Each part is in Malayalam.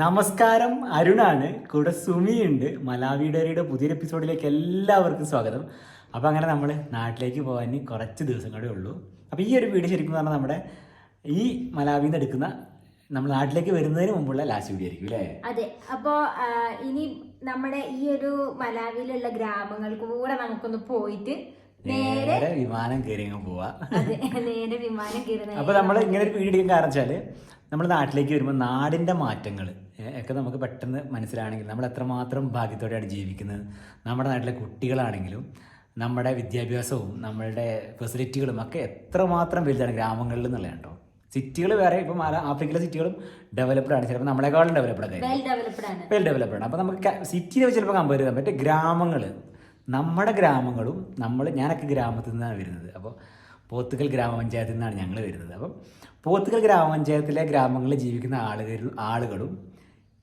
നമസ്കാരം. അരുണാണ്. കൂടെ സുമിയുണ്ട്. മലാവിഡറിയുടെ പുതിയൊരു എപ്പിസോഡിലേക്ക് എല്ലാവർക്കും സ്വാഗതം. അപ്പോൾ അങ്ങനെ നമ്മൾ നാട്ടിലേക്ക് പോകാൻ കുറച്ച് ദിവസം കൂടെ ഉള്ളൂ. അപ്പോൾ ഈ ഒരു വീഡിയോ ശരിക്കും പറഞ്ഞാൽ നമ്മുടെ ഈ മലാവിൽ നിന്ന് എടുക്കുന്ന നമ്മൾ നാട്ടിലേക്ക് വരുന്നതിന് മുമ്പുള്ള ലാസ്റ്റ് വീഡിയോ ആയിരിക്കും അല്ലേ? അതെ. അപ്പോൾ ഇനി നമ്മുടെ ഈ ഒരു മലാവിയിലുള്ള ഗ്രാമങ്ങൾക്ക് കൂടെ നമുക്കൊന്ന് പോയിട്ട് നേരെ വിമാനം കയറി അങ്ങ് പോവാ. നേരെ വിമാനം കയറി അപ്പൊ നമ്മൾ ഇങ്ങനെ ഒരു വീഡിയോ എടുക്കാൻ കാരണം വെച്ചാൽ നമ്മൾ നാട്ടിലേക്ക് വരുമ്പോൾ നാടിന്റെ മാറ്റങ്ങൾ ഒക്കെ നമുക്ക് പെട്ടെന്ന് മനസ്സിലാണെങ്കിൽ നമ്മൾ എത്രമാത്രം ഭാഗ്യത്തോടെയാണ് ജീവിക്കുന്നത്. നമ്മുടെ നാട്ടിലെ കുട്ടികളാണെങ്കിലും നമ്മുടെ വിദ്യാഭ്യാസവും നമ്മളുടെ ഫെസിലിറ്റികളും ഒക്കെ എത്രമാത്രം വലുതാണ് ഗ്രാമങ്ങളിൽ എന്നുള്ളത് കേട്ടോ സിറ്റികൾ വേറെ ഇപ്പം ആഫ്രിക്കയിലെ സിറ്റികളും ഡെവലപ്ഡ് ആണ്. ചിലപ്പോൾ നമ്മളെക്കാളും ഡെവലപ്ഡ് ആണ്. വെൽ ഡെവലപ്ഡ് ആണ്. അപ്പോൾ നമുക്ക് സിറ്റിയിൽ വെച്ച് ചിലപ്പോൾ കമ്പയർ ചെയ്യാൻ പറ്റും. ഗ്രാമങ്ങൾ നമ്മുടെ ഗ്രാമങ്ങളും നമ്മൾ ഞാനൊക്കെ ഗ്രാമത്തിൽ നിന്നാണ് വരുന്നത്. അപ്പോൾ പോത്തുകൽ ഗ്രാമപഞ്ചായത്തിൽ നിന്നാണ് ഞങ്ങൾ വരുന്നത്. അപ്പം പോത്തുകൽ ഗ്രാമപഞ്ചായത്തിലെ ഗ്രാമങ്ങളിൽ ജീവിക്കുന്ന ആളുകൾ ആളുകളും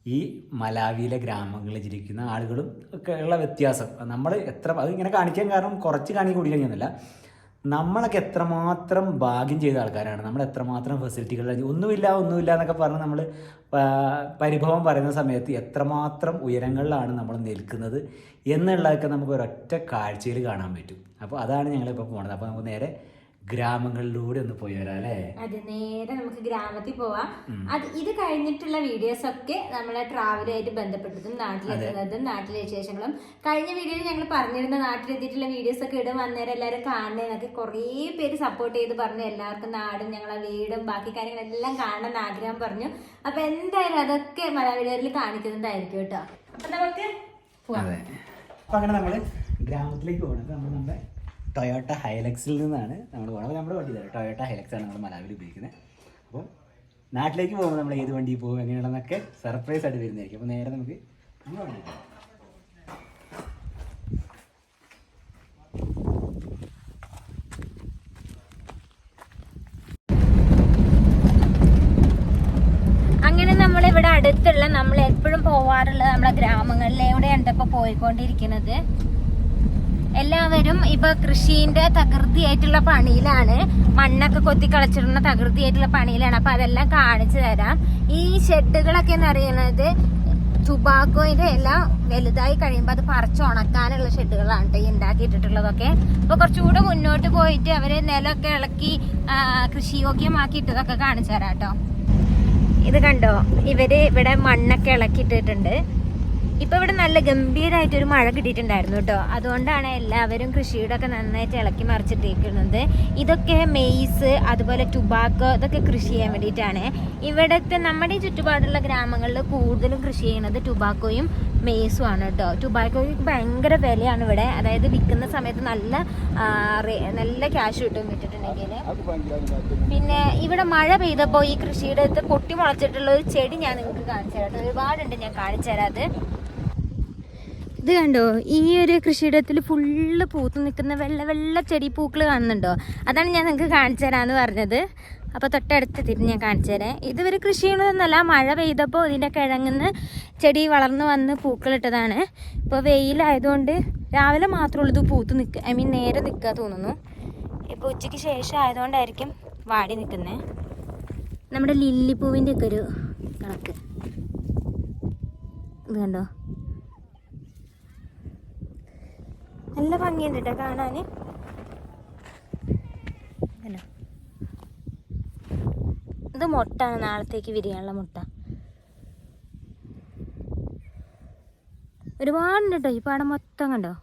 ഈ മലാവിയിലെ ഗ്രാമങ്ങളിൽ ജീവിക്കുന്ന ആളുകളും ഒക്കെ ഉള്ള വ്യത്യാസം. നമ്മൾ എത്ര അത് ഇങ്ങനെ കാണിക്കാൻ കാരണം കുറച്ച് കാണിക്കാൻ കൂടി നമ്മളൊക്കെ എത്രമാത്രം ഭാഗ്യം ചെയ്ത ആൾക്കാരാണ്. നമ്മൾ എത്രമാത്രം ഫെസിലിറ്റികൾ ഒന്നുമില്ല ഒന്നുമില്ല എന്നൊക്കെ പറഞ്ഞ് നമ്മൾ പരിഭവം പറയുന്ന സമയത്ത് എത്രമാത്രം ഉയരങ്ങളിലാണ് നമ്മൾ നിൽക്കുന്നത് എന്നുള്ളതൊക്കെ നമുക്ക് ഒരൊറ്റ കാഴ്ചയിൽ കാണാൻ പറ്റും. അപ്പോൾ അതാണ് ഞങ്ങളിപ്പോൾ പോകുന്നത് അപ്പോൾ നമുക്ക് നേരെ ഗ്രാമങ്ങളിലൂടെ ഒന്ന് പോയി വരാം അല്ലേ? അതെ നേരെ നമുക്ക് ഗ്രാമത്തിൽ പോവാം. അത് ഇത് കഴിഞ്ഞിട്ടുള്ള വീഡിയോസ് ഒക്കെ നമ്മളെ ട്രാവലുമായിട്ട് ബന്ധപ്പെട്ടതും നാട്ടിലെത്തുന്നതും നാട്ടിലെ വിശേഷങ്ങളും. കഴിഞ്ഞ വീഡിയോയിൽ ഞങ്ങൾ പറഞ്ഞിരുന്ന നാട്ടിലെത്തിയിട്ടുള്ള വീഡിയോസ് ഒക്കെ ഇടും. അന്നേരം എല്ലാവരും കാണുന്നതിനൊക്കെ കുറേ പേര് സപ്പോർട്ട് ചെയ്ത് പറഞ്ഞു. എല്ലാവർക്കും നാടും ഞങ്ങളെ വീടും ബാക്കി കാര്യങ്ങളെല്ലാം കാണണം എന്ന് ആഗ്രഹം പറഞ്ഞു. അപ്പൊ എന്തായാലും അതൊക്കെ മലയാളികളിൽ കാണിക്കുന്നതായിരിക്കും കേട്ടോ. അപ്പൊ നമുക്ക് പോവാം. അങ്ങനെ നമ്മൾ ഗ്രാമത്തിലേക്ക് പോകണം. നമ്മൾ നമ്മുടെ ടൊയോട്ട ഹൈലക്സിൽ നിന്നാണ് നമ്മൾ പോകുന്നത് നമ്മുടെ വണ്ടി തരാം ടൊയോട്ട ഹൈലക്സ് ആണ് നമ്മൾ മലാവിൽ ഉപയോഗിക്കുന്നത്. അപ്പോൾ നാട്ടിലേക്ക് പോകുമ്പോൾ നമ്മൾ ഏത് വണ്ടി പോകും എങ്ങനെയാണെന്നൊക്കെ സർപ്രൈസ് ആയിട്ട് വരുന്നതായിരിക്കും. അപ്പോൾ നേരെ നമുക്ക് അടുത്തുള്ള നമ്മൾ എപ്പോഴും പോവാറുള്ള നമ്മളെ ഗ്രാമങ്ങളിലൂടെയാണ് ഇപ്പോൾ പോയിക്കൊണ്ടിരിക്കുന്നത്. എല്ലാവരും ഇപ്പൊ കൃഷിന്റെ തകൃതിയായിട്ടുള്ള പണിയിലാണ്. മണ്ണൊക്കെ കൊത്തി കളച്ചിടുന്ന തകൃതിയായിട്ടുള്ള പണിയിലാണ്. അപ്പൊ അതെല്ലാം കാണിച്ചു തരാം. ഈ ഷെഡുകളൊക്കെ എന്ന് പറയുന്നത് ടുബാക്കോയുടെ എല്ലാം വലുതായി കഴിയുമ്പോൾ അത് പറിച്ച് ഉണക്കാനുള്ള ഷെഡുകളാണ് ഈ ഉണ്ടാക്കിയിട്ടുള്ളതൊക്കെ. അപ്പൊ കുറച്ചുകൂടെ മുന്നോട്ട് പോയിട്ട് അവർ നിലമൊക്കെ ഇളക്കി കൃഷിയോഗ്യമാക്കിയിട്ടതൊക്കെ കാണിച്ചു തരാം കേട്ടോ. ഇത് കണ്ടോ? ഇവർ ഇവിടെ മണ്ണൊക്കെ ഇളക്കിയിട്ടിട്ടുണ്ട്. ഇപ്പൊ ഇവിടെ നല്ല ഗംഭീരമായിട്ട് ഒരു മഴ കിട്ടിയിട്ടുണ്ടായിരുന്നു കേട്ടോ. അതുകൊണ്ടാണ് എല്ലാവരും കൃഷിയുടെ ഒക്കെ നന്നായിട്ട് ഇളക്കി മറിച്ചിട്ടിരിക്കുന്നത് ഇതൊക്കെ മെയ്സ് അതുപോലെ ടുബാക്കോ ഇതൊക്കെ കൃഷി ചെയ്യാൻ വേണ്ടിയിട്ടാണ്. ഇവിടുത്തെ നമ്മുടെ ചുറ്റുപാടുള്ള ഗ്രാമങ്ങളിൽ കൂടുതലും കൃഷി ചെയ്യുന്നത് ടുബാക്കോയും മെയ്സും ആണ് കേട്ടോ. ടുബാക്കോയ്ക്ക് ഭയങ്കര വിലയാണ് ഇവിടെ. അതായത് വിൽക്കുന്ന സമയത്ത് നല്ല നല്ല ക്യാഷ് കിട്ടും വിറ്റിട്ടുണ്ടെങ്കിൽ. പിന്നെ ഇവിടെ മഴ പെയ്തപ്പോൾ ഈ കൃഷിയുടെ അടുത്ത് പൊട്ടി മുളച്ചിട്ടുള്ള ഒരു ചെടി ഞാൻ നിങ്ങൾക്ക് കാണിച്ചു തരാം. ഒരുപാടുണ്ട് ഞാൻ കാണിച്ചു തരാം അത്. ഇത് കണ്ടോ? ഈ ഒരു കൃഷിയിടത്തിൽ ഫുള്ള് പൂത്ത് നിൽക്കുന്ന വെള്ള വെള്ള ചെടി പൂക്കൾ കാണുന്നുണ്ടോ? അതാണ് ഞാൻ നിങ്ങൾക്ക് കാണിച്ചു തരാമെന്ന് പറഞ്ഞത്. അപ്പോൾ തൊട്ടടുത്ത് തിരിഞ്ഞ് ഞാൻ കാണിച്ചു തരാം. ഇതുവരെ കൃഷി ചെയ്യണതെന്നല്ല മഴ പെയ്തപ്പോൾ ഇതിന്റെ കിഴങ്ങുന്ന് ചെടി വളർന്നു വന്ന് പൂക്കളിട്ടതാണ് ഇപ്പോൾ വെയിലായതുകൊണ്ട് രാവിലെ മാത്രമേ ഉള്ളൂ ഇത് പൂത്ത് നിൽക്കുക ഐ മീൻ നേരെ നിൽക്കുക തോന്നുന്നു. ഇപ്പോൾ ഉച്ചയ്ക്ക് ശേഷം ആയതുകൊണ്ടായിരിക്കും വാടി നിൽക്കുന്നത് നമ്മുടെ ലില്ലിപ്പൂവിന്റെ ഒക്കെ ഒരു കണക്ക്. ഇത് കണ്ടോ? നല്ല ഭംഗിയുണ്ട് കേട്ടോ കണ്ടോ? ഇത് മുട്ടാണ്. നാളത്തേക്ക് വിരിയാനുള്ള മുട്ട. ഒരുപാടുണ്ട് കേട്ടോ ഈ പാടം മൊത്തം കണ്ടോ?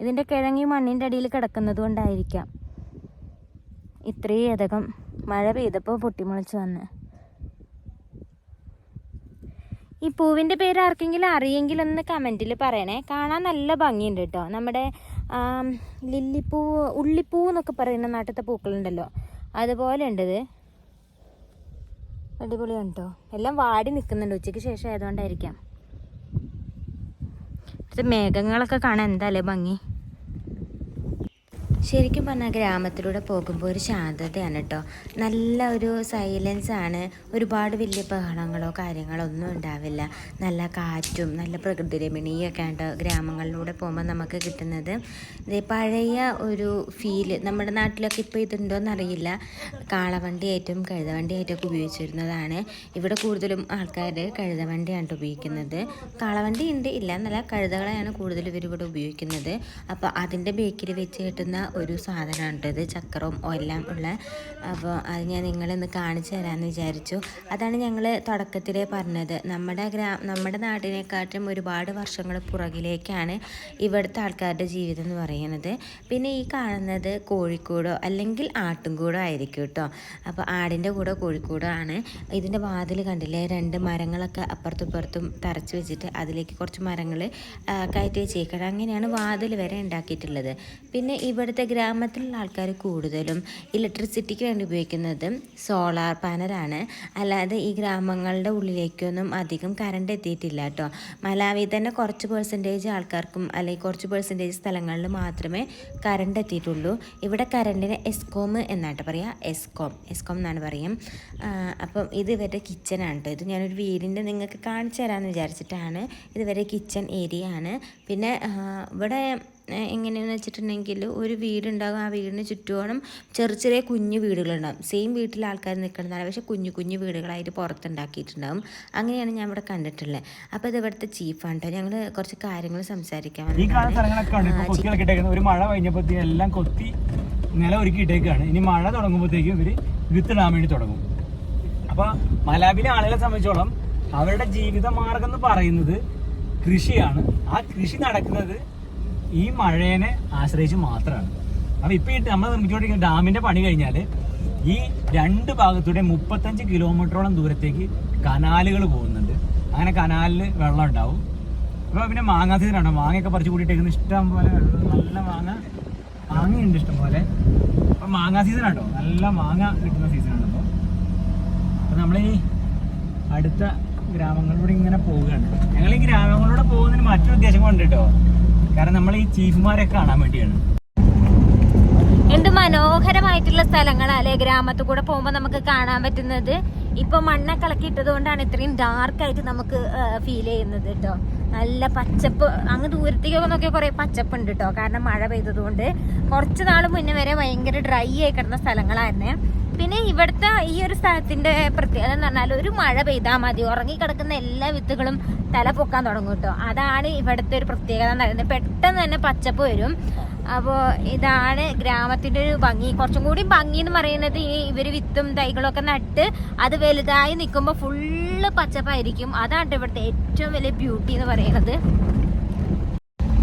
ഇതിന്റെ കിഴങ്ങി മണ്ണിന്റെ അടിയിൽ കിടക്കുന്നത് കൊണ്ടായിരിക്കാം. ഇത്രയും അധികം മഴ പെയ്തപ്പോൾ പൊട്ടിമുളച്ച് വന്ന്. ഈ പൂവിന്റെ പേര് ആർക്കെങ്കിലും അറിയെങ്കിൽ ഒന്ന് കമന്റിൽ പറയണേ. കാണാൻ നല്ല ഭംഗിയുണ്ട് കേട്ടോ നമ്മുടെ ലില്ലിപ്പൂ ഉള്ളിപ്പൂ എന്നൊക്കെ പറയുന്ന നാട്ടിലത്തെ പൂക്കളുണ്ടല്ലോ. അതുപോലെ ഉണ്ടത് അടിപൊളിയാണ് കേട്ടോ എല്ലാം വാടി നിൽക്കുന്നുണ്ട് ഉച്ചയ്ക്ക് ശേഷം ആയതുകൊണ്ടായിരിക്കാം. മേഘങ്ങളൊക്കെ കാണാൻ എന്താല്ലേ ഭംഗി? ശരിക്കും പറഞ്ഞാൽ ഗ്രാമത്തിലൂടെ പോകുമ്പോൾ ഒരു ശാന്തതയാണ് കേട്ടോ നല്ല ഒരു സൈലൻസ് ആണ്. ഒരുപാട് വലിയ ബഹളങ്ങളോ കാര്യങ്ങളോ ഒന്നും ഉണ്ടാവില്ല. നല്ല കാറ്റും നല്ല പ്രകൃതി രമണീയൊക്കെ ഉണ്ട് ഗ്രാമങ്ങളിലൂടെ പോകുമ്പോൾ നമുക്ക് കിട്ടുന്നത്. പഴയ ഒരു ഫീൽ നമ്മുടെ നാട്ടിലൊക്കെ ഇപ്പോൾ ഇതുണ്ടോയെന്ന് അറിയില്ല കാളവണ്ടിയായിട്ടും കഴുതവണ്ടിയായിട്ടൊക്കെ ഉപയോഗിച്ചിരുന്നതാണ്. ഇവിടെ കൂടുതലും ആൾക്കാർ കഴുതവണ്ടിയാണ് ഉപയോഗിക്കുന്നത്. കാളവണ്ടി ഉണ്ട് ഇല്ല എന്നല്ല കഴുതകളെയാണ് കൂടുതൽ ഇവർ ഇവിടെ ഉപയോഗിക്കുന്നത്. അപ്പോൾ അതിന്റെ ബേക്കിൽ വെച്ച് കിട്ടുന്ന ഒരു സാധനമാണ് ട്ടോ ഇത് ചക്രവും എല്ലാം ഉള്ള അപ്പോൾ അത് ഞാൻ നിങ്ങളിന്ന് കാണിച്ചു തരാമെന്ന് വിചാരിച്ചു. അതാണ് ഞങ്ങൾ തുടക്കത്തിലേ പറഞ്ഞത്. നമ്മുടെ ഗ്രാ നമ്മുടെ നാടിനെക്കാട്ടും ഒരുപാട് വർഷങ്ങൾ പുറകിലേക്കാണ് ഇവിടുത്തെ ആൾക്കാരുടെ ജീവിതം എന്ന് പറയുന്നത്. പിന്നെ ഈ കാണുന്നത് കോഴിക്കൂടോ അല്ലെങ്കിൽ ആട്ടുംകൂടോ ആയിരിക്കും കേട്ടോ. അപ്പോൾ ആടിന്റെ കൂടെ കോഴിക്കൂടോ ആണ് ഇതിന്റെ വാതിൽ കണ്ടില്ലേ? രണ്ട് മരങ്ങളൊക്കെ അപ്പുറത്തും ഇപ്പുറത്തും തറച്ച് വെച്ചിട്ട് അതിലേക്ക് കുറച്ച് മരങ്ങൾ കയറ്റി വെച്ചേക്കണം. അങ്ങനെയാണ് വാതിൽ വരെ ഉണ്ടാക്കിയിട്ടുള്ളത്. പിന്നെ ഇവിടുത്തെ ഗ്രാമത്തിലുള്ള ആൾക്കാർ കൂടുതലും ഇലക്ട്രിസിറ്റിക്ക് വേണ്ടി ഉപയോഗിക്കുന്നത് സോളാർ പാനലാണ്. അല്ലാതെ ഈ ഗ്രാമങ്ങളുടെ ഉള്ളിലേക്കൊന്നും അധികം കറണ്ട് എത്തിയിട്ടില്ല കേട്ടോ. മലാവി തന്നെ കുറച്ച് പേഴ്സന്റേജ് ആൾക്കാർക്കും അല്ലെങ്കിൽ കുറച്ച് പേഴ്സന്റേജ് സ്ഥലങ്ങളിൽ മാത്രമേ കറണ്ട് എത്തിയിട്ടുള്ളൂ. ഇവിടെ കറണ്ടിന് എസ്കോം എന്നാട്ട് പറയുക എസ്കോം എസ്കോം എന്നാണ് പറയും. അപ്പം ഇത് ഇവരുടെ കിച്ചനാണ് കേട്ടോ. ഇത് ഞാനൊരു വീടിന്റെ നിങ്ങൾക്ക് കാണിച്ചു തരാമെന്ന് വിചാരിച്ചിട്ടാണ്. ഇത് ഇവരുടെ കിച്ചൺ ഏരിയ ആണ്. പിന്നെ ഇവിടെ എങ്ങനെയാണെന്ന് വെച്ചിട്ടുണ്ടെങ്കിൽ ഒരു വീടുണ്ടാകും ആ വീടിന് ചുറ്റുപാടും ചെറിയ ചെറിയ കുഞ്ഞു വീടുകളുണ്ടാകും. സെയിം വീട്ടിൽ ആൾക്കാർ നിൽക്കുന്നതാണ്. പക്ഷേ കുഞ്ഞു കുഞ്ഞു വീടുകളായിട്ട് പുറത്തുണ്ടാക്കിയിട്ടുണ്ടാകും. അങ്ങനെയാണ് ഞാൻ ഇവിടെ കണ്ടിട്ടുള്ളത് അപ്പോൾ ഇത് ഇവിടുത്തെ ചീഫാണ് കേട്ടോ ഞങ്ങൾ കുറച്ച് കാര്യങ്ങൾ സംസാരിക്കാൻ ഒരു മഴ കഴിഞ്ഞപ്പോഴത്തേക്കും എല്ലാം കൊത്തി നില ഒരുക്കിയിട്ടേക്കാണ് ഇനി മഴ തുടങ്ങുമ്പോഴത്തേക്കും ഇവർ വിത്തിടാൻ വേണ്ടി തുടങ്ങും. അപ്പൊ മലാബിലെ ആളുകളെ സംബന്ധിച്ചോളം അവരുടെ ജീവിത മാർഗം എന്ന് പറയുന്നത് കൃഷിയാണ്. ആ കൃഷി നടക്കുന്നത് ഈ മഴേനെ ആശ്രയിച്ച് മാത്രമാണ് അപ്പൊ ഇപ്പൊ ഈ നമ്മൾ നിർമ്മിച്ചുകൊണ്ടിരിക്കുന്ന ഡാമിന്റെ പണി കഴിഞ്ഞാൽ ഈ രണ്ട് ഭാഗത്തൂടെ മുപ്പത്തഞ്ച് കിലോമീറ്ററോളം ദൂരത്തേക്ക് കനാലുകൾ പോകുന്നുണ്ട്. അങ്ങനെ കനാലിൽ വെള്ളം ഉണ്ടാവും. അപ്പൊ പിന്നെ മാങ്ങാ സീസണാണ് മാങ്ങയൊക്കെ പറിച്ചു കൂട്ടിയിട്ടേക്കുന്ന ഇഷ്ടം പോലെ നല്ല മാങ്ങ. മാങ്ങയുണ്ട് ഇഷ്ടം പോലെ. അപ്പൊ മാങ്ങാ സീസൺ ഉണ്ടോ നല്ല മാങ്ങ കിട്ടുന്ന സീസണാണ് അപ്പോൾ അപ്പൊ. നമ്മൾ ഈ അടുത്ത ഗ്രാമങ്ങളിലൂടെ ഇങ്ങനെ പോവുകയാണ്. ഞങ്ങൾ ഈ ഗ്രാമങ്ങളിലൂടെ പോകുന്നതിന് മറ്റൊരു ഉദ്ദേശം കൊണ്ട് കേട്ടോ കാരണം നമ്മൾ ഈ ചീഫുമാരെ കാണാൻ വേണ്ടിയാണ്. എന്ത് മനോഹരമായിട്ടുള്ള സ്ഥലങ്ങളാ അല്ലെ ഗ്രാമത്തിൽ കൂടെ പോകുമ്പോൾ നമുക്ക് കാണാൻ പറ്റുന്നത്? ഇപ്പൊ മണ്ണൊക്കെ ഇളക്കിയിട്ടത് കൊണ്ടാണ് ഇത്രയും ഡാർക്ക് ആയിട്ട് നമുക്ക് ഫീൽ ചെയ്യുന്നത് കേട്ടോ നല്ല പച്ചപ്പ് അങ്ങ് ദൂരത്തേക്കൊക്കെ നോക്കിയാൽ കുറെ പച്ചപ്പ് ഉണ്ട് കേട്ടോ കാരണം മഴ പെയ്തത് കൊണ്ട് കുറച്ച് നാൾ മുന്നേ വരെ ഭയങ്കര ഡ്രൈ ആയി കിടന്ന സ്ഥലങ്ങളായിരുന്നേ. പിന്നെ ഇവിടുത്തെ ഈ ഒരു സ്ഥലത്തിന്റെ പ്രത്യേകത എന്ന് പറഞ്ഞാൽ ഒരു മഴ പെയ്താൽ മതി. ഉറങ്ങിക്കിടക്കുന്ന എല്ലാ വിത്തുകളും തല പൊക്കാൻ തുടങ്ങും കേട്ടോ അതാണ് ഇവിടുത്തെ ഒരു പ്രത്യേകത എന്ന് പറയുന്നത്. പെട്ടെന്ന് തന്നെ പച്ചപ്പ് വരും. അപ്പോൾ ഇതാണ് ഗ്രാമത്തിന്റെ ഒരു ഭംഗി. കുറച്ചും കൂടി ഭംഗി എന്ന് പറയുന്നത് ഈ ഇവർ വിത്തും തൈകളൊക്കെ നട്ട് അത് വലുതായി നിൽക്കുമ്പോൾ ഫുള്ള് പച്ചപ്പായിരിക്കും. അതാണ് ഇവിടുത്തെ ഏറ്റവും വലിയ ബ്യൂട്ടി എന്ന് പറയുന്നത്.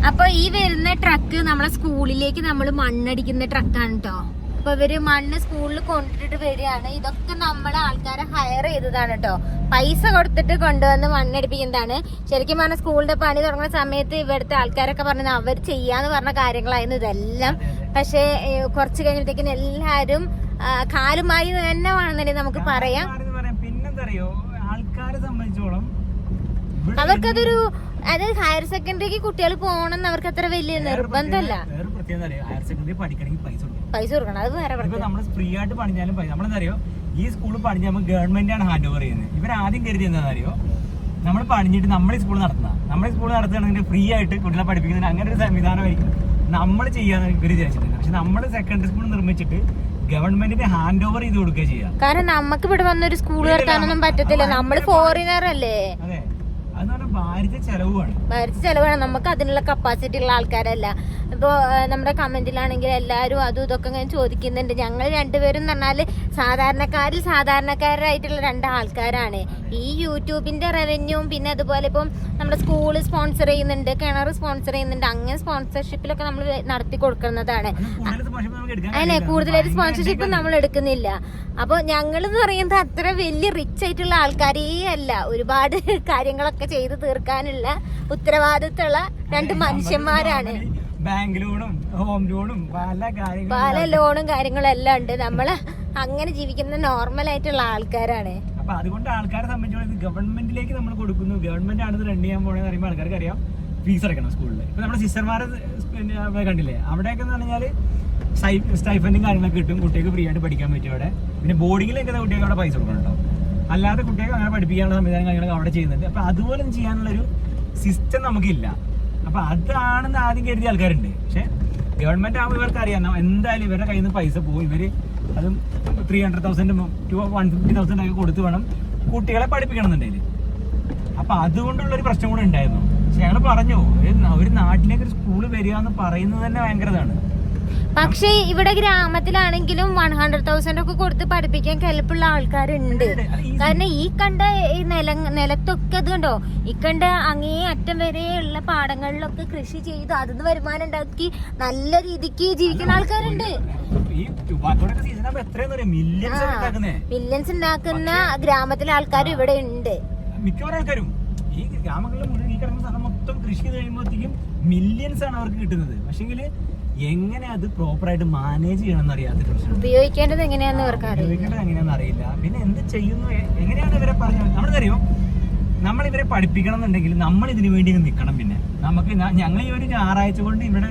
അപ്പോൾ ഈ വരുന്ന ട്രക്ക് നമ്മളെ സ്കൂളിലേക്ക് നമ്മൾ മണ്ണടിക്കുന്ന ട്രക്കാണ് കേട്ടോ അപ്പൊ ഇവർ മണ്ണ് സ്കൂളിൽ കൊണ്ടിട്ട് വരികയാണ്. ഇതൊക്കെ നമ്മളെ ആൾക്കാരെ ഹയർ ചെയ്തതാണ് കേട്ടോ പൈസ കൊടുത്തിട്ട് കൊണ്ടുവന്ന് മണ്ണടിപ്പിക്കുന്നതാണ്. ശരിക്കും പറഞ്ഞാൽ സ്കൂളിന്റെ പണി തുടങ്ങുന്ന സമയത്ത് ഇവിടുത്തെ ആൾക്കാരൊക്കെ പറഞ്ഞത് അവർ ചെയ്യാന്ന് പറഞ്ഞ കാര്യങ്ങളായിരുന്നു ഇതെല്ലാം. പക്ഷേ കുറച്ച് കഴിഞ്ഞപ്പോഴത്തേക്കും എല്ലാരും കാലുമായി തന്നെ വേണമെന്നല്ലേ നമുക്ക് പറയാം. പിന്നെന്താ അറിയോ ആൾക്കാരെ സംബന്ധിച്ചോളം അവർക്കതൊരു അതായത് ഹയർ സെക്കൻഡറിക്ക് കുട്ടികൾ പോകണം അവർക്ക് അത്ര വലിയ നിർബന്ധമല്ല. ഹയർ സെക്കൻഡറി പഠിക്കണമെങ്കിൽ പൈസ പൈസ കൊടുക്കണം. അത് വേറെ ഇപ്പൊ നമ്മൾ ഫ്രീ ആയിട്ട് പണിഞ്ഞാലും പൈസ നമ്മളെന്താ അറിയോ ഈ സ്കൂൾ പണിഞ്ഞാൽ ഗവൺമെന്റ് ആണ് ഹാൻഡ് ഓവർ ചെയ്യുന്നത്. ഇവർ ആദ്യം കരുതി എന്താണെന്നറിയോ നമ്മൾ പണിഞ്ഞിട്ട് നമ്മൾ ഈ സ്കൂൾ നടത്തുന്ന നമ്മൾ ഈ സ്കൂൾ നടത്തുകയാണെങ്കിൽ ഫ്രീ ആയിട്ട് കുട്ടികളെ പഠിപ്പിക്കുന്നതിന് അങ്ങനെ ഒരു സംവിധാനമായിരിക്കും നമ്മൾ ചെയ്യാന്ന് ഇവർ വിചാരിച്ചിട്ടുണ്ട്. പക്ഷെ നമ്മൾ സെക്കൻഡറി സ്കൂൾ നിർമ്മിച്ചിട്ട് ഗവൺമെന്റിന് ഹാൻഡ് ഓവർ ചെയ്ത് കൊടുക്കുക ചെയ്യാം. കാരണം നമുക്ക് ഇവിടെ വന്നൊരു സ്കൂൾ നടത്താനൊന്നും പറ്റത്തില്ല. നമ്മൾ ഫോറിനർ അല്ലേ? അതെ. അത് ഭാരത ഭാരിച്ച ഭാരത ഭരിച്ച ചെലവാണ്. നമുക്ക് അതിനുള്ള കപ്പാസിറ്റി ഉള്ള ആൾക്കാരല്ല. ഇപ്പോൾ നമ്മുടെ കമന്റിലാണെങ്കിൽ എല്ലാവരും അതും ഇതൊക്കെ ഇങ്ങനെ ചോദിക്കുന്നുണ്ട്. ഞങ്ങൾ രണ്ടുപേരും എന്ന് പറഞ്ഞാൽ സാധാരണക്കാരിൽ സാധാരണക്കാരായിട്ടുള്ള രണ്ട് ആൾക്കാരാണ് ഈ യൂട്യൂബിന്റെ റവന്യൂവും പിന്നെ അതുപോലെ ഇപ്പം നമ്മുടെ സ്കൂൾ സ്പോൺസർ ചെയ്യുന്നുണ്ട് കിണർ സ്പോൺസർ ചെയ്യുന്നുണ്ട്. അങ്ങനെ സ്പോൺസർഷിപ്പിലൊക്കെ നമ്മൾ നടത്തി കൊടുക്കുന്നതാണ്. അതെ. കൂടുതലായിട്ട് സ്പോൺസർഷിപ്പ് നമ്മൾ എടുക്കുന്നില്ല. അപ്പൊ ഞങ്ങൾ എന്ന് പറയുന്നത് അത്ര വലിയ റിച്ച് ആയിട്ടുള്ള ആൾക്കാരേ അല്ല. ഒരുപാട് കാര്യങ്ങളൊക്കെ ചെയ്തു തീർക്കാനുള്ള ഉത്തരവാദിത്തമുള്ള രണ്ട് മനുഷ്യന്മാരാണ്. ബാങ്ക് ലോണും ഹോം ലോണും പല കാര്യങ്ങളും പല ലോണും കാര്യങ്ങളും എല്ലാം ഉണ്ട്. നമ്മൾ അങ്ങനെ ജീവിക്കുന്ന നോർമൽ ആയിട്ടുള്ള ആൾക്കാരാണ്. അപ്പൊ അതുകൊണ്ട് ആൾക്കാരെ സംബന്ധിച്ചോളം ഇത് ഗവൺമെന്റിലേക്ക് നമ്മൾ കൊടുക്കുന്നു. ഗവൺമെന്റ് ആണ് ഇത് റൺ ചെയ്യാൻ പോണെന്ന് പറയുമ്പോൾ ആൾക്കാർക്ക് അറിയാം ഫീസ് അടക്കണം സ്കൂളിൽ ഇപ്പൊ നമ്മുടെ സിസ്റ്റർമാരെ പിന്നെ കണ്ടില്ലേ? അവിടെയൊക്കെ എന്ന് പറഞ്ഞാൽ സ്റ്റൈഫൻഡും കാര്യങ്ങളൊക്കെ കിട്ടും. കുട്ടികൾക്ക് ഫ്രീ ആയിട്ട് പഠിക്കാൻ പറ്റും അവിടെ. പിന്നെ ബോർഡിംഗിൽ നിൽക്കുന്ന കുട്ടികൾക്ക് അവിടെ പൈസ കൊടുക്കണം കേട്ടോ അല്ലാതെ കുട്ടികൾക്ക് അങ്ങനെ പഠിപ്പിക്കാനുള്ള സംവിധാനം കാര്യങ്ങളൊക്കെ അവിടെ ചെയ്യുന്നുണ്ട്. അപ്പൊ അതുപോലെ ചെയ്യാനുള്ള ഒരു സിസ്റ്റം നമുക്കില്ല. അപ്പൊ അതാണെന്ന് ആദ്യം കരുതിയ ആൾക്കാരുണ്ട്. പക്ഷെ ഗവൺമെന്റ് ആകുമ്പോൾ ഇവർക്ക് അറിയാം എന്തായാലും ഇവരുടെ കയ്യിൽ നിന്ന് പൈസ പോകും. ഇവർ അതും three hundred thousand two one fifty thousand ഒക്കെ കൊടുത്ത് വേണം കുട്ടികളെ പഠിപ്പിക്കണം എന്നുണ്ടെങ്കിൽ അപ്പൊ അതുകൊണ്ടുള്ള ഒരു പ്രശ്നം കൂടെ ഉണ്ടായിരുന്നു. പക്ഷെ ഞങ്ങൾ പറഞ്ഞു ഒരു നാട്ടിലേക്ക് ഒരു സ്കൂൾ വരിക എന്ന് പറയുന്നത് തന്നെ ഭയങ്കര ഇതാണ്. പക്ഷേ ഇവിടെ ഗ്രാമത്തിലാണെങ്കിലും വൺ ഹൺഡ്രഡ് തൗസൻഡ് ഒക്കെ കൊടുത്ത് പഠിപ്പിക്കാൻ കെൽപ്പുള്ള ആൾക്കാരുണ്ട്. കാരണം ഈ കണ്ട ഈ നില നിലത്തൊക്കെ അത് കണ്ടോ ഈ കണ്ട അങ്ങേ അറ്റം വരെയുള്ള പാടങ്ങളിലൊക്കെ കൃഷി ചെയ്ത് അതിന്ന് വരുമാനം ഉണ്ടാക്കി നല്ല രീതിക്ക് ജീവിക്കുന്ന ആൾക്കാരുണ്ട്. മില്യൻസ് ഉണ്ടാക്കുന്ന. ഗ്രാമത്തിലെ ആൾക്കാർ ഇവിടെ ഉണ്ട്. മിക്കവാറും ആൾക്കാരും ഈ ഗ്രാമങ്ങളിൽ മുഴുവൻ ഈ കിടക്കുന്ന സ്ഥലം മൊത്തം കൃഷി ചെയ്ത് കഴിയുമ്പോഴത്തേക്കും മില്യൻസ് ആണ് അവർക്ക് കിട്ടുന്നത്. പക്ഷെങ്കിൽ എങ്ങനെ അത് പ്രോപ്പറായിട്ട് മാനേജ് ചെയ്യണം എന്ന് അറിയാത്ത പ്രശ്നം. ഉപയോഗിക്കേണ്ടത് എങ്ങനെയാന്ന് ഉപയോഗിക്കേണ്ടത് എങ്ങനെയാണെന്ന് അറിയില്ല. പിന്നെ എന്ത് ചെയ്യുന്നു? എങ്ങനെയാണ് ഇവരെ പറഞ്ഞത് നമ്മളിതറിയോ നമ്മൾ ഇവരെ പഠിപ്പിക്കണം എന്നുണ്ടെങ്കിൽ നമ്മൾ ഇതിനു വേണ്ടി നിൽക്കണം പിന്നെ. നമുക്ക് ഞങ്ങൾ ഈ ഒരു ഞായറാഴ്ച കൊണ്ട് ഇവിടെ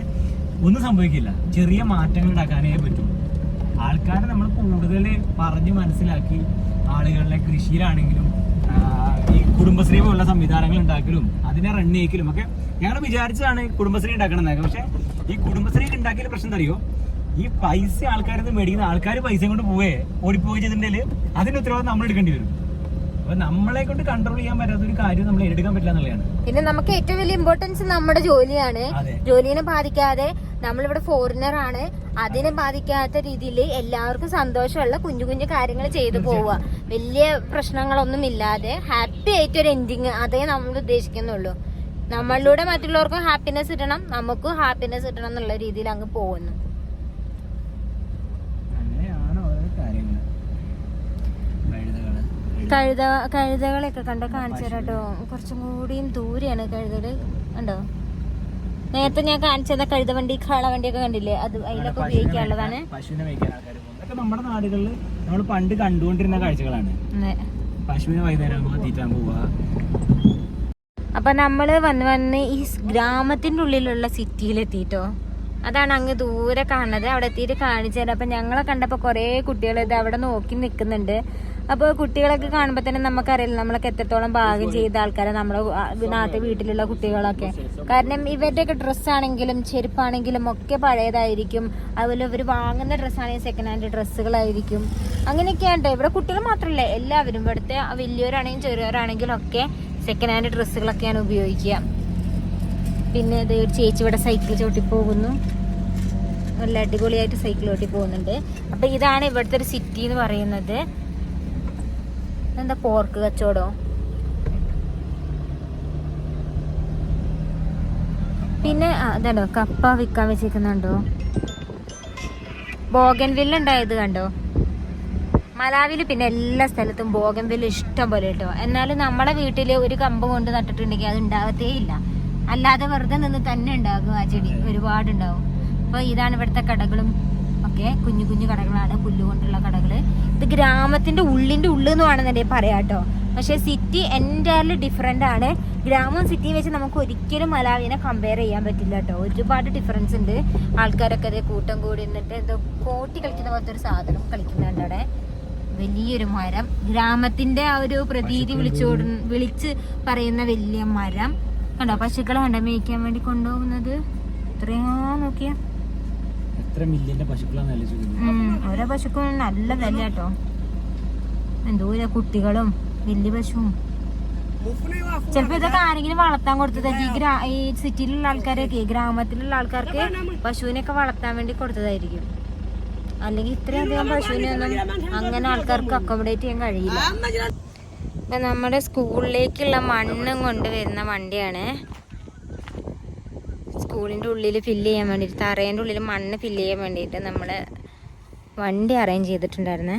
ഒന്നും സംഭവിക്കില്ല. ചെറിയ മാറ്റങ്ങൾ ഉണ്ടാക്കാനേ പറ്റൂ. ആൾക്കാരെ നമ്മൾ കൂടുതൽ പറഞ്ഞ് മനസ്സിലാക്കി ആളുകളിലെ കൃഷിയിലാണെങ്കിലും ഈ കുടുംബശ്രീ പോലുള്ള സംവിധാനങ്ങൾ ഉണ്ടാക്കലും അതിനെ റൺ ചെയ്യിക്കലും ഒക്കെ ഞങ്ങൾ വിചാരിച്ചതാണ് കുടുംബശ്രീ ഉണ്ടാക്കണം പക്ഷെ ഈ കുടുംബശ്രീ ഉണ്ടാക്കിയ പ്രശ്നം അറിയോ ഈ പൈസ ആൾക്കാരിൽ നിന്ന് മേടിക്കുന്ന ആൾക്കാർ പൈസ കൊണ്ട് പോവേ ഓടിപ്പോയി ചെയ്തിട്ടുണ്ടെങ്കിൽ അതിന് ഉത്തരവാദിത്വം നമ്മൾ എടുക്കേണ്ടി വരും. അപ്പൊ നമ്മളെ കൊണ്ട് കൺട്രോൾ ചെയ്യാൻ പറ്റാത്ത ഒരു കാര്യം നമ്മൾ എടുക്കാൻ പറ്റില്ല എന്നുള്ളതാണ്. പിന്നെ നമുക്ക് ഏറ്റവും വലിയ ഇമ്പോർട്ടൻസ് നമ്മുടെ ജോലിയാണ്. ജോലിനെ ബാധിക്കാതെ നമ്മളിവിടെ ഫോറിനർ ആണ്. അതിനെ ബാധിക്കാത്ത രീതിയിൽ എല്ലാവർക്കും സന്തോഷമുള്ള കുഞ്ഞു കുഞ്ഞു കാര്യങ്ങൾ ചെയ്തു പോവുക. വലിയ പ്രശ്നങ്ങളൊന്നും ഇല്ലാതെ ഹാപ്പി ആയിട്ട് ഒരു എൻഡിങ് അതേ നമ്മൾ ഉദ്ദേശിക്കുന്നുള്ളൂ. നമ്മളിലൂടെ മറ്റുള്ളവർക്കും ഹാപ്പിനെസ് കിട്ടണം നമുക്കും ഹാപ്പിനെസ് കിട്ടണം എന്നുള്ള രീതിയിൽ അങ്ങ് പോകുന്നു. കഴുത. കഴുതകളെയൊക്കെ കണ്ട? കാണിച്ചു തരാട്ടോ കുറച്ചും കൂടിയും ദൂരെയാണ് കഴുതകൾ കണ്ടോ? നേരത്തെ ഞാൻ കാണിച്ചത് കഴുത വണ്ടി കാള വണ്ടിയൊക്കെ കണ്ടില്ലേ? അത് അതിലൊക്കെ ഉപയോഗിക്കാനുള്ളതാണ്. പശുവിനെ മേയ്ക്കാൻ ആൾക്കാർ ഇതൊക്കെ നമ്മുടെ നാടുകളിൽ നമ്മൾ പണ്ട് കണ്ടുകൊണ്ടിരുന്ന കാഴ്ചകളാണ്. പശുവിനെ വൈകുന്നേരം തീറ്റാൻ പോവുക അപ്പൊ നമ്മൾ വന്ന് വന്ന് ഈ ഗ്രാമത്തിന്റെ ഉള്ളിലുള്ള സിറ്റിയിലെത്തിട്ടോ. അതാണ് അങ്ങ് ദൂരെ കാണുന്നത്. അവിടെ എത്തിയിട്ട് കാണിച്ചു തരാം. അപ്പൊ ഞങ്ങളെ കണ്ടപ്പോ കുറെ കുട്ടികൾ ഇത് അവിടെ നോക്കി നിൽക്കുന്നുണ്ട് അപ്പോൾ കുട്ടികളൊക്കെ കാണുമ്പോൾ തന്നെ നമുക്കറിയില്ല നമ്മളൊക്കെ എത്രത്തോളം ഭാഗം ചെയ്ത ആൾക്കാരെ നമ്മുടെ നാട്ടിൽ വീട്ടിലുള്ള കുട്ടികളൊക്കെ. കാരണം ഇവരുടെയൊക്കെ ഡ്രസ്സാണെങ്കിലും ചെരുപ്പാണെങ്കിലും ഒക്കെ പഴയതായിരിക്കും. അതുപോലെ ഇവർ വാങ്ങുന്ന ഡ്രസ്സാണെങ്കിൽ സെക്കൻഡ് ഹാൻഡ് ഡ്രസ്സുകളായിരിക്കും. അങ്ങനെയൊക്കെയാണ്. ഇവിടെ കുട്ടികൾ മാത്രമല്ല എല്ലാവരും. ഇവിടുത്തെ വലിയവരാണെങ്കിലും ചെറിയവരാണെങ്കിലും ഒക്കെ സെക്കൻഡ് ഹാൻഡ് ഡ്രസ്സുകളൊക്കെയാണ് ഉപയോഗിക്കുക. പിന്നെ ഇത് ഒരു ചേച്ചി ഇവിടെ സൈക്കിൾ ചവിട്ടി പോകുന്നു. നല്ല അടിപൊളിയായിട്ട് സൈക്കിൾ ചവിട്ടി പോകുന്നുണ്ട്. അപ്പൊ ഇതാണ് ഇവിടുത്തെ ഒരു സിറ്റി എന്ന് പറയുന്നത്. എന്താ പോർക്ക് കച്ചവടോ? പിന്നെ അതുണ്ടോ കപ്പ വിൽക്കാൻ വെച്ചിരിക്കുന്നുണ്ടോ? ബോഗൻവില്ല ഉണ്ടായത് കണ്ടോ? മലാവിൽ പിന്നെ എല്ലാ സ്ഥലത്തും ബോഗൻവില്ല ഇഷ്ടം പോലെ കേട്ടോ. എന്നാലും നമ്മുടെ വീട്ടിൽ ഒരു കമ്പ് കൊണ്ട് നട്ടിട്ടുണ്ടെങ്കിൽ അത് ഉണ്ടാകത്തേ ഇല്ല. അല്ലാതെ വെറുതെ നിന്ന് തന്നെ ഉണ്ടാകും ആ ചെടി. ഒരുപാടുണ്ടാവും. അപ്പൊ അപ്പോൾ ഇതാണ് ഇവിടുത്തെ കടകളും. ഒക്കെ കുഞ്ഞു കുഞ്ഞു കടകളാണ് പുല്ല് കൊണ്ടുള്ള കടകൾ ഇത് ഗ്രാമത്തിന്റെ ഉള്ളിന്റെ ഉള്ളിൽ എന്ന് വേണമെന്നുണ്ടെങ്കിൽ പറയാം കേട്ടോ. പക്ഷെ സിറ്റി എന്റയർലി ഡിഫറെന്റ് ആണ്. ഗ്രാമവും സിറ്റിയും വെച്ച് നമുക്ക് ഒരിക്കലും മലാവിനെ കമ്പയർ ചെയ്യാൻ പറ്റില്ല കേട്ടോ. ഒരുപാട് ഡിഫറൻസ് ഉണ്ട്. ആൾക്കാരൊക്കെ അതേ കൂട്ടം കൂടി നിന്നിട്ട് എന്തോ കോട്ടി കളിക്കുന്ന പോലത്തെ ഒരു സാധനം കളിക്കുന്നുണ്ട് അവിടെ. വലിയൊരു മരം. ഗ്രാമത്തിന്റെ ആ ഒരു പ്രതീതി വിളിച്ചോട് വിളിച്ച് പറയുന്ന വലിയ മരം. കണ്ടോ? പശുക്കളെ കണ്ടോ മേയ്ക്കാൻ വേണ്ടി കൊണ്ടുപോകുന്നത്? എത്രയാ നോക്കിയാ? എത്ര മില്യന്റെ പശുക്കളാണ് ഓരോ പശുക്കും നല്ല വില കേട്ടോ എന്തോര കുട്ടികളും വലിയ പശുവും. ചിലപ്പോ ഇതൊക്കെ ആരെങ്കിലും വളർത്താൻ കൊടുത്തതായിരിക്കും ഈ സിറ്റിയിലുള്ള ആൾക്കാരൊക്കെ ഗ്രാമത്തിലുള്ള ആൾക്കാർക്ക് പശുവിനൊക്കെ വളർത്താൻ വേണ്ടി കൊടുത്തതായിരിക്കും. അല്ലെങ്കിൽ ഇത്രയധികം പശുവിനെ ഒന്നും അങ്ങനെ ആൾക്കാർക്ക് അക്കോമഡേറ്റ് ചെയ്യാൻ കഴിയില്ല. ഇപ്പൊ നമ്മുടെ സ്കൂളിലേക്കുള്ള മണ്ണും കൊണ്ടുവരുന്ന വണ്ടിയാണ്. സ്കൂളിന്റെ ഉള്ളിൽ ഫില്ല് ചെയ്യാൻ വേണ്ടിയിട്ട് തറേന്റെ ഉള്ളിൽ മണ്ണ് ഫില്ല് ചെയ്യാൻ വേണ്ടിയിട്ട് നമ്മൾ വണ്ടി അറേഞ്ച് ചെയ്തിട്ടുണ്ടായിരുന്നേ.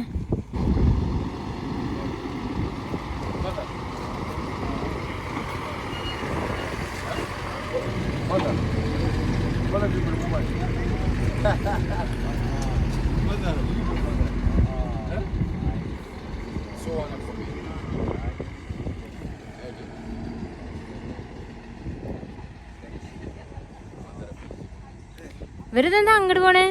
Mother, ഇവരിതെന്താ അങ്ങോട്ട് പോണേ?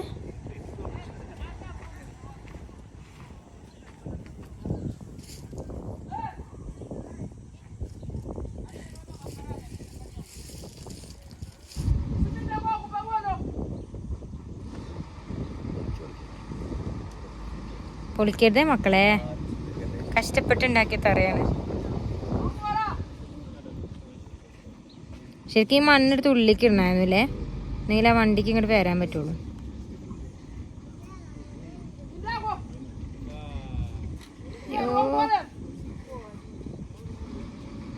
പൊളിക്കരുതേ മക്കളെ. കഷ്ടപ്പെട്ടുണ്ടാക്കി തറയാണ് ശരിക്കും ഈ മണ്ണെടുത്ത് ഉള്ളിലേക്ക് ഇടണമായിരുന്നു അല്ലേ എന്നെങ്കിൽ ആ വണ്ടിക്ക് ഇങ്ങോട്ട് വരാൻ പറ്റുള്ളൂ.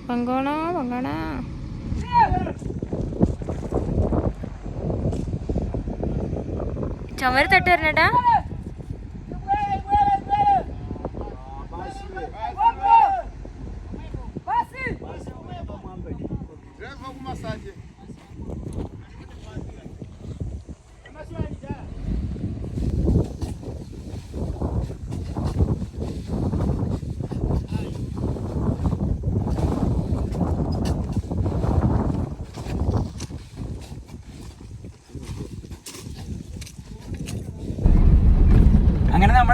പങ്കോണോ പങ്കോണ. ചുമര് തട്ട് വരണേട്ടാ.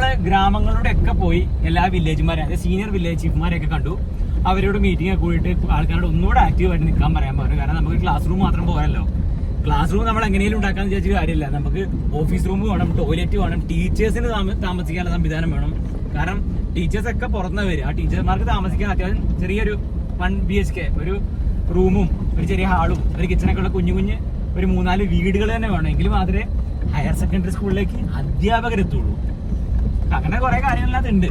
നമ്മൾ ഗ്രാമങ്ങളുടെ ഒക്കെ പോയി എല്ലാ വില്ലേജുമാരെ അതായത് സീനിയർ വില്ലേജ് ചീഫ്മാരെയൊക്കെ കണ്ടു. അവരോട് മീറ്റിംഗ് ഒക്കെ കൂടിയിട്ട് ആൾക്കാരോട് ഒന്നുകൂടെ ആക്റ്റീവ് ആയിട്ട് നിൽക്കാൻ പറയാൻ പറഞ്ഞു. കാരണം നമുക്ക് ക്ലാസ് റൂം മാത്രം പോരല്ലോ. ക്ലാസ് റൂം നമ്മൾ എങ്ങനെയും ഉണ്ടാക്കാന്ന് വിചാരിച്ച കാര്യമില്ല. നമുക്ക് ഓഫീസ് റൂം വേണം ടോയ്ലറ്റ് വേണം ടീച്ചേഴ്സിന് താമസിക്കാനുള്ള സംവിധാനം വേണം. കാരണം ടീച്ചേഴ്സ് ഒക്കെ പുറത്തുനിന്ന് വരും ആ ടീച്ചർമാർക്ക് താമസിക്കാൻ അത്യാവശ്യം ചെറിയൊരു വൺ ബി എച്ച് കെ ഒരു റൂമും ഒരു ചെറിയ ഹാളും ഒരു കിച്ചണൊക്കെ ഉള്ള കുഞ്ഞു കുഞ്ഞ് ഒരു മൂന്നാൽ വീടുകൾ തന്നെ വേണം. എങ്കിൽ മാത്രമേ ഹയർ സെക്കൻഡറി സ്കൂളിലേക്ക് അധ്യാപകരെത്തുള്ളൂ. അങ്ങനെ കുറെ കാര്യങ്ങളത് ഉണ്ട്.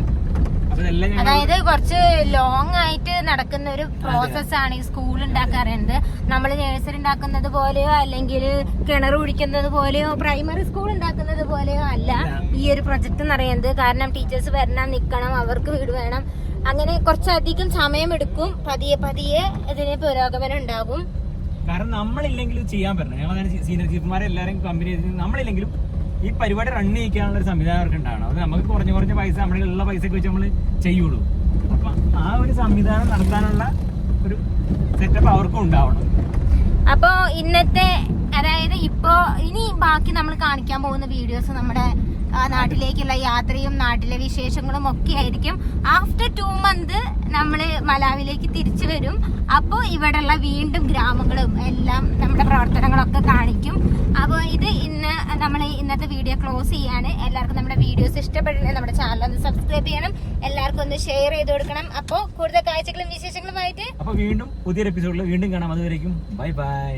അതായത് കുറച്ച് ലോങ് ആയിട്ട് നടക്കുന്ന ഒരു പ്രോസസ് ആണ് ഈ സ്കൂൾ ഉണ്ടാക്കാറുണ്ട്. നമ്മൾ നേഴ്സറി ഉണ്ടാക്കുന്നത് പോലെയോ അല്ലെങ്കിൽ കിണർ കുഴിക്കുന്നത് പോലെയോ പ്രൈമറി സ്കൂൾ ഉണ്ടാക്കുന്നത് പോലെയോ അല്ല ഈ ഒരു പ്രൊജക്ട് എന്ന് പറയുന്നത് കാരണം ടീച്ചേഴ്സ് വരണം നിൽക്കണം അവർക്ക് വീട് വേണം. അങ്ങനെ കുറച്ചധികം സമയമെടുക്കും പതിയെ പതിയെ ഇതിന് പുരോഗമനം ഉണ്ടാകും. കാരണം നമ്മളില്ലെങ്കിലും ചെയ്യാൻ പറ്റണം. ഞങ്ങൾ സീനിയർ ചീഫ്മാരെ എല്ലാവരും കമ്പനി നമ്മളില്ലെങ്കിലും ഈ പരിപാടി റൺ ചെയ്യിക്കാനുള്ള ഒരു സംവിധാനം അവർക്ക് ഉണ്ടാവണം അത് നമുക്ക് കുറഞ്ഞ കുറഞ്ഞ പൈസ നമ്മുടെ ഉള്ള പൈസയൊക്കെ വെച്ച് നമ്മൾ ചെയ്യുള്ളൂ. അപ്പൊ ആ ഒരു സംവിധാനം നടത്താനുള്ള ഒരു സെറ്റപ്പ് അവർക്കും ഉണ്ടാവണം. അപ്പോ ഇന്നത്തെ അതായത് ഇപ്പോ ഇനി ബാക്കി നമ്മൾ കാണിക്കാൻ പോകുന്ന വീഡിയോസ് നമ്മുടെ നാട്ടിലേക്കുള്ള യാത്രയും നാട്ടിലെ വിശേഷങ്ങളും ഒക്കെ ആയിരിക്കും. ആഫ്റ്റർ ടു മന്ത് നമ്മൾ മലാവിലേക്ക് തിരിച്ചു വരും. അപ്പോൾ ഇവിടെയുള്ള വീണ്ടും ഗ്രാമങ്ങളും എല്ലാം നമ്മുടെ പ്രവർത്തനങ്ങളൊക്കെ കാണിക്കും. അപ്പോൾ ഇത് ഇന്ന് നമ്മൾ ഇന്നത്തെ വീഡിയോ ക്ലോസ് ചെയ്യാണ്. എല്ലാവർക്കും നമ്മുടെ വീഡിയോസ് ഇഷ്ടപ്പെട്ടിട്ടുണ്ടെങ്കിൽ നമ്മുടെ ചാനൽ ഒന്ന് സബ്സ്ക്രൈബ് ചെയ്യണം. എല്ലാവർക്കും ഒന്ന് ഷെയർ ചെയ്ത് കൊടുക്കണം. അപ്പോൾ കൂടുതൽ കാഴ്ചകളും വിശേഷങ്ങളുമായിട്ട് അപ്പോൾ വീണ്ടും പുതിയൊരു എപ്പിസോഡിൽ വീണ്ടും കാണാം. അതുവരേക്കും ബൈ ബൈ